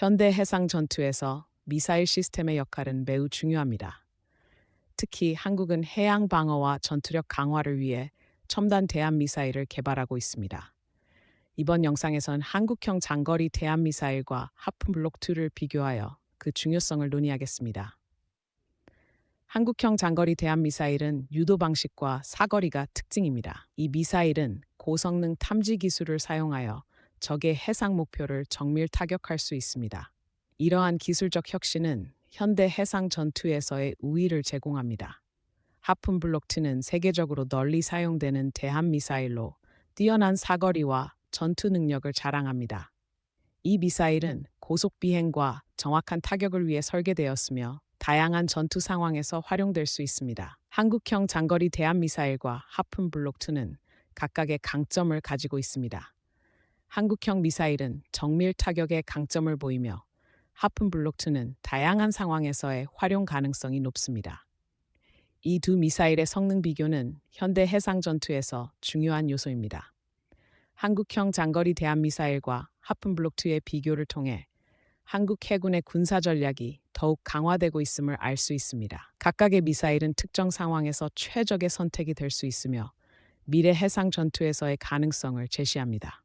현대 해상 전투에서 미사일 시스템의 역할은 매우 중요합니다. 특히 한국은 해양 방어와 전투력 강화를 위해 첨단 대함 미사일을 개발하고 있습니다. 이번 영상에선 한국형 장거리 대함 미사일과 하프 블록 2를 비교하여 그 중요성을 논의하겠습니다. 한국형 장거리 대함 미사일은 유도 방식과 사거리가 특징입니다. 이 미사일은 고성능 탐지 기술을 사용하여 적의 해상 목표를 정밀 타격할 수 있습니다. 이러한 기술적 혁신은 현대 해상 전투에서의 우위를 제공합니다. 하품 블록트는 세계적으로 널리 사용되는 대함 미사일로 뛰어난 사거리와 전투 능력을 자랑합니다. 이 미사일은 고속 비행과 정확한 타격을 위해 설계되었으며 다양한 전투 상황에서 활용될 수 있습니다. 한국형 장거리 대함 미사일과 하품 블록2는 각각의 강점을 가지고 있습니다. 한국형 미사일은 정밀 타격의 강점을 보이며 하품 블록2는 다양한 상황에서의 활용 가능성이 높습니다. 이 두 미사일의 성능 비교는 현대 해상 전투에서 중요한 요소입니다. 한국형 장거리 대함 미사일과 하품 블록2의 비교를 통해 한국 해군의 군사 전략이 더욱 강화되고 있음을 알 수 있습니다. 각각의 미사일은 특정 상황에서 최적의 선택이 될 수 있으며 미래 해상 전투에서의 가능성을 제시합니다.